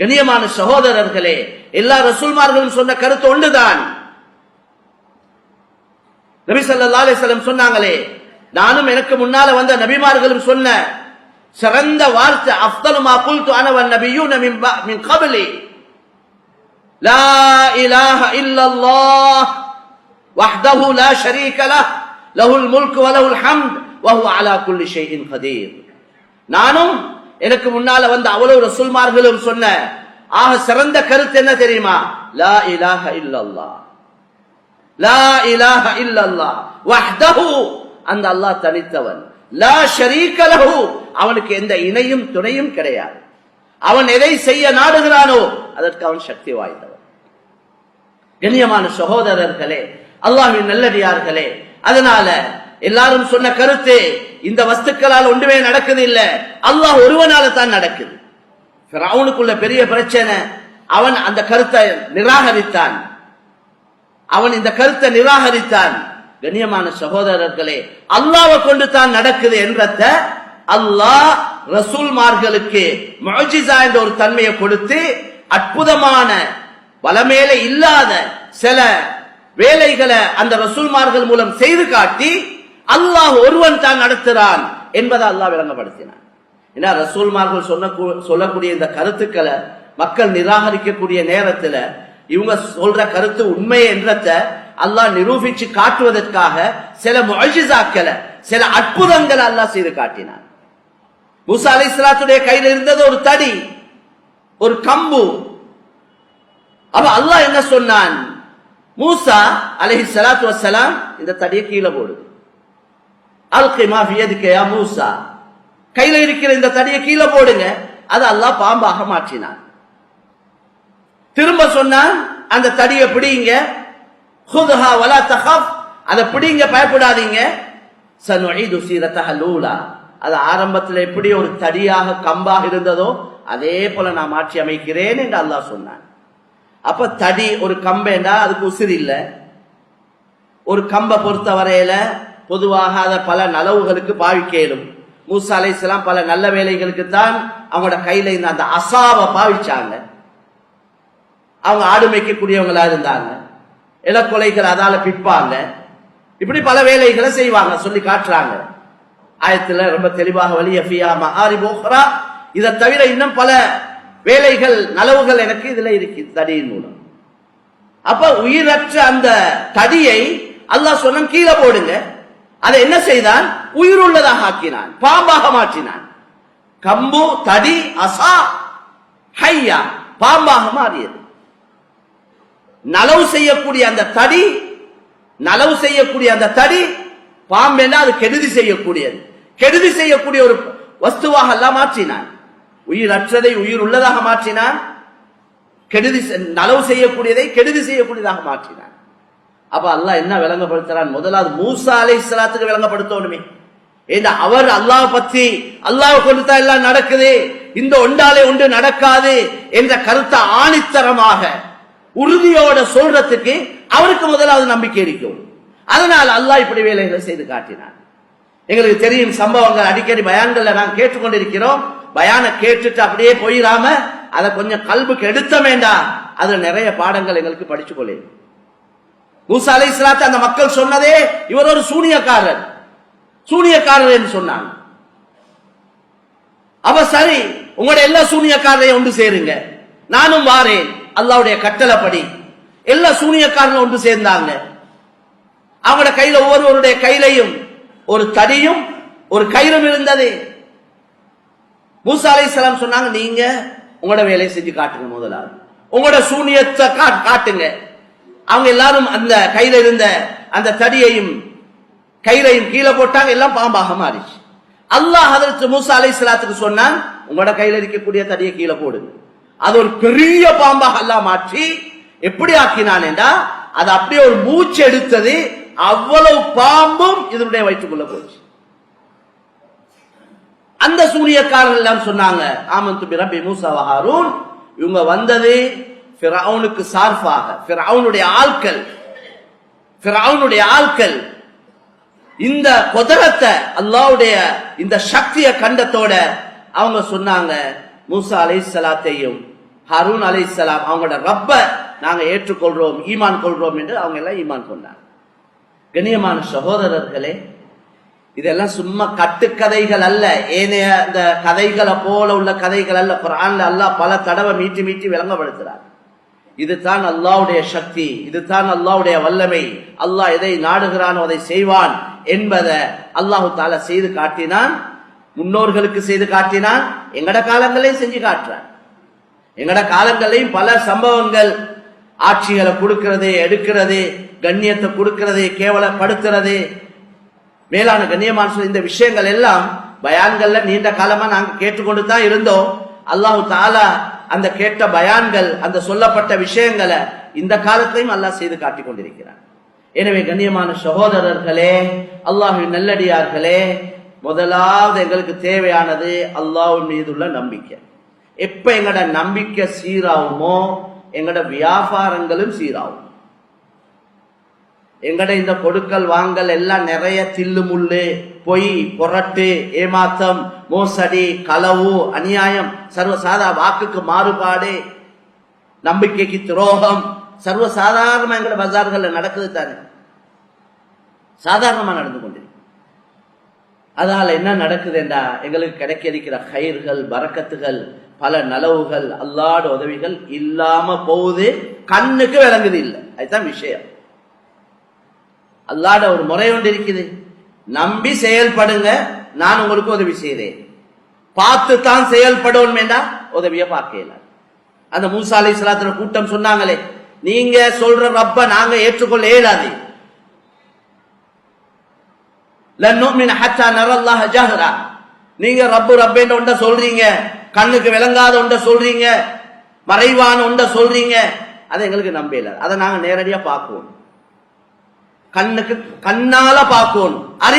கண்ணியமான சகோதரர்களே எல்லா ரசூல்மார்களும் சொன்ன கருத்து ஒன்றுதான். நபி ஸல்லல்லாஹு அலைஹி வஸல்லம் சொன்னாங்களே நானும் எனக்கு முன்னால வந்த நபிமார்களும் சொன்ன சிறந்த வார்த்தை அஃதலு மா குல்து அன வன் நபியூன மின் ப- மின் கப்லி லா இலாஹ இல்லல்லாஹ் வஹ்தஹு லா ஷரீக லஹ் லஹுல் முல்கு வ லஹுல் ஹம்த் வ ஹுவ அலா குல்லி ஷைஇன் கதீர். நானும் எனக்கு முன்னால வந்த அவ்வளவு ரசூல்மார்களும் சொன்ன ஆக சிறந்த கருத்து என்ன தெரியுமா? லா இலாஹ இல்லல்லா. லா இலாஹ இல்லல்லா. வஹ்தஹு. அந்த அல்லாஹ் தனித்தவன். லா ஷரீக லஹு. அவனுக்கு எந்த இணையும் துணையும் கிடையாது. அவன் எதை செய்ய நாடுகிறானோ அதற்கு அவன் சக்தி வாய்ந்தவன். கண்ணியமான சகோதரர்களே அல்லாஹ்வின் நல்லடியார்களே அதனால எல்லாரும் சொன்ன கருத்து இந்த வஸ்துக்களால் ஒன்றுமே நடக்குது இல்ல அல்லாஹ் ஒருவனால தான் நடக்குது. அவனுக்குள்ள பெரிய பிரச்சனை. அவன் அந்த கருத்தை நிராகரித்தான். அவன் இந்த கருத்தை நிராகரித்தான். கண்ணியமான சகோதரர்களே அல்லாவை கொண்டு தான் நடக்குது என்றத அல்லாஹ் ரசூல்மார்களுக்கு முஅஜிஸா என்ற ஒரு தன்மையை கொடுத்து அற்புதமான வலமேல இல்லாத சில வேலைகளை அந்த ரசூல்மார்கள் மூலம் செய்து காட்டி அல்லாஹ் ஒருவன் தான் நடத்துகிறான் என்பதை அல்லாஹ் விளங்கப்படுத்தினான். ஏன்னா ரசூல்மார்கள் சொன்ன சொல்லக்கூடிய இந்த கருத்துக்களை மக்கள் நிராகரிக்கக்கூடிய நேரத்துல இவங்க சொல்ற கருத்து உண்மை என்றத அல்லாஹ் நிரூபிச்சு காட்டுவதற்காக சில மொழிசாக்களை சில அற்புதங்களை அல்லாஹ் செய்து காட்டினான். மூசா அலை இஸ்லாத்துடைய கையில் இருந்தது ஒரு தடி ஒரு கம்பு. அப்ப அல்லாஹ் என்ன சொன்னான்? மூசா அலஹி சலாத்து வசலாம் இந்த தடியை கீழே போடு அல்கை மாஃபி யா மூசா. கையில இருக்கிற இந்த தடியை கீழே போடுங்க. அதை அல்லாஹ் பாம்பாக மாற்றினான். திரும்ப சொன்னான் அந்த தடியை பிடிங்க. ஹுதுஹா வலா தஹாப் அதை பிடிங்க பயப்படாதீங்க. சனுஈது சீரத்தஹ லூலா. அது ஆரம்பத்தில் எப்படி ஒரு தடியாக கம்பாக இருந்ததோ அதே போல நான் மாற்றி அமைக்கிறேன் என்று அல்லாஹ் சொன்னான். அப்ப தடி ஒரு கம்பேண்டா அதுக்கு உசிறு இல்லை. ஒரு கம்பை பொறுத்த வரையில பொதுவாக அதை பல நலவுகளுக்கு பாவிக்க இயலும் மூசா அலைசலாம் பல நல்ல வேலைகளுக்கு தான் அவங்களோட கையில இந்த அந்த அசாவை பாவிச்சாங்க. அவங்க ஆடு மேய்க்கக்கூடியவங்களா இருந்தாங்க. இளக்கொலைகள் அதால பிற்பாங்க இப்படி பல வேலைகளை செய்வாங்க சொல்லி காட்டுறாங்க. ஆயத்துல ரொம்ப தெளிவாக வலிய ஃபியா மஹாரி போஹ்ரா இதை தவிர இன்னும் பல வேலைகள் நலவுகள் எனக்கு இதுல இருக்கு தடியின் மூலம். அப்ப உயிரற்ற அந்த தடியை அல்லாஹ் சொன்ன கீழே போடுங்க. அதை என்ன செய்தான்? உயிருள்ளதாக ஆக்கினான். பாம்பாக மாற்றினான். கம்பு தடி அசா ஹையா பாம்பாக மாறியது. நலவு செய்யக்கூடிய அந்த தடி நலவு செய்யக்கூடிய அந்த தடி பாம்பென்னா அது கெடுதி செய்யக்கூடியது. கெடுதி செய்யக்கூடிய ஒரு வஸ்துவாக எல்லாம் மாற்றினான். உயிர் அற்றதை உயிர் உள்ளதாக மாற்றினான். கெடுதி செ- நலவு செய்யக்கூடியதை கெடுதி செய்யக்கூடியதாக மாற்றினான். அப்ப அல்லாஹ் என்ன விளங்கப்படுத்துறான்? முதலாவது மூசா அலை இஸ்லாத்துக்கு விளங்கப்படுத்தணுமே. ஏன்னா அவர் அல்லாஹ் பத்தி அல்லாஹ் கொண்டு தான் எல்லாம் நடக்குது இந்த ஒண்டாலே ஒன்று நடக்காது என்ற கருத்தை ஆணித்தரமாக உறுதியோட சொல்றதுக்கு அவருக்கு முதலாவது நம்பிக்கை இருக்கும். அதனால் அல்லாஹ் இப்படி வேலைகளை செய்து காட்டினார் எங்களுக்கு தெரியும் சம்பவங்கள் அடிக்கடி பயான்கள்ல நாம் கேட்டுக்கொண்டிருக்கிறோம். பயான கேட்டுட்டு அப்படியே போயிடாம அதை கொஞ்சம் கல்வுக்கு எடுத்த வேண்டாம் அதுல நிறைய பாடங்கள் எங்களுக்கு படிச்சு கொள்ளேன் மூசா அலை அந்த மக்கள் சொன்னதே இவர் ஒரு சூனியக்காரர். சூனியக்காரர் என்று சொன்னாங்க. அப்ப சரி உங்களோட எல்லா சூனியக்காரரையும் ஒன்று சேருங்க. நானும் வாரேன். அல்லாவுடைய கட்டளைப்படி எல்லா சூனியக்காரரும் ஒன்று சேர்ந்தாங்க. அவங்களோட கையில ஒவ்வொருவருடைய கையிலையும் ஒரு தடியும் ஒரு கயிறும் இருந்தது. மூசா அலை சொன்னாங்க நீங்க உங்களோட வேலையை செஞ்சு காட்டுங்க முதலாவது. உங்களோட சூனியத்தை கா- காட்டுங்க. அவங்க எல்லாரும் அந்த கையில இருந்த அந்த தடியையும் கயிறையும் கீழே போட்டாங்க எல்லாம் பாம்பாக மாறிச்சு. அல்லாஹ் அதற்கு மூசா அலைஹிஸ்ஸலாத்துக்கு சொன்னான் உங்களோட கையில இருக்கக்கூடிய தடியை கீழே போடுங்க அது ஒரு பெரிய பாம்பாக எல்லாம் மாற்றி எப்படி ஆக்கினான் என்றா அது அப்படியே ஒரு மூச்சு எடுத்தது அவ்வளவு பாம்பும் இதனுடைய வயிற்றுக்குள்ள போச்சு. அந்த சூரியக்காரர்கள் எல்லாம் சொன்னாங்க ஆமந்து பிறப்பி மூசா ஹாரூன். இவங்க வந்தது பிறவுனுக்கு சார்பாக பிறவுனுடைய ஆட்கள் பிறவுனுடைய ஆட்கள் இந்த குதிரத்தை அல்லாவுடைய இந்த சக்திய கண்டத்தோட அவங்க சொன்னாங்க மூசா அலைஹிஸ்ஸலாத்தையும் அலை சலாம் அவங்களோட ரப்ப நாங்க ஏற்றுக்கொள்றோம் ஈமான் கொள்றோம் என்று அவங்க எல்லாம் ஈமான் கொண்டாங்க. கண்ணியமான சகோதரர்களே இதெல்லாம் சும்மா கட்டுக்கதைகள் அல்ல. ஏனைய அந்த கதைகளை போல உள்ள கதைகள் அல்ல. குரான்ல அல்லாஹ் பல தடவை மீட்டி மீட்டி விளங்கப்படுத்துறாங்க இதுதான் அல்லாவுடைய சக்தி இதுதான் அல்லாவுடைய வல்லமை. அல்லாஹ் எதை நாடுகிறானோ அதை செய்வான் என்பதை அல்லாஹு தாலா செய்து காட்டினான் முன்னோர்களுக்கு செய்து காட்டினான் எங்கட காலங்களையும் செஞ்சு காட்டுறான். எங்கட காலங்களையும் பல சம்பவங்கள் ஆட்சிகளை கொடுக்கிறது எடுக்கிறது கண்ணியத்தை கொடுக்கிறது கேவலப்படுத்துறது மேலான கண்ணியமான இந்த விஷயங்கள் எல்லாம் பயான்கள்ல நீண்ட காலமா நாங்க கேட்டுக்கொண்டு தான் இருந்தோம். அல்லாஹு தாலா அந்த கேட்ட பயான்கள் அந்த சொல்லப்பட்ட விஷயங்களை இந்த காலத்திலையும் அல்லாஹ் செய்து காட்டிக் கொண்டிருக்கிறான். எனவே கண்ணியமான சகோதரர்களே அல்லாஹின் நல்லடியார்களே முதலாவது எங்களுக்கு தேவையானது அல்லாஹ்வின் மீதுள்ள நம்பிக்கை. எப்ப எங்கட நம்பிக்கை சீராகுமோ எங்கட வியாபாரங்களும் சீராகும். எங்கட இந்த கொடுக்கல் வாங்கல் எல்லாம் நிறைய தில்லு முள்ளு பொய் புரட்டு ஏமாத்தம் மோசடி களவு அநியாயம் சர்வசாதா வாக்குக்கு மாறுபாடு நம்பிக்கைக்கு துரோகம் சர்வசாதாரணமா எங்கட பஜார்கள்ல நடக்குது தானே? சாதாரணமா நடந்து கொண்டிருக்கு. அதனால என்ன நடக்குதுண்டா எங்களுக்கு கிடைக்க இருக்கிற கயிர்கள் பறக்கத்துகள் பல நலவுகள் அல்லாட உதவிகள் இல்லாம போகுது கண்ணுக்கு விளங்குது இல்லை. அதுதான் விஷயம். அல்லாட ஒரு முறை ஒன்று இருக்குது. நம்பி செயல்படுங்க நான் உங்களுக்கு உதவி செய்தேன் பார்த்து தான் செயல்படும் வேண்டாம் உதவிய பார்க்கல. அந்த மூசா அலை கூட்டம் சொன்னாங்களே நீங்க சொல்ற ரப்ப நாங்க ஏற்றுக்கொள்ள இயலாது. நீங்க ரப்பு ரப்பேன்ற ஒன்ற சொல்றீங்க கண்ணுக்கு விளங்காத ஒன்ற சொல்றீங்க மறைவான ஒன்ற சொல்றீங்க அதை எங்களுக்கு நம்பல அதை நாங்க நேரடியா பார்க்கணும். கண்ணுக்கு கண்ணால பார்க்கணும். அறி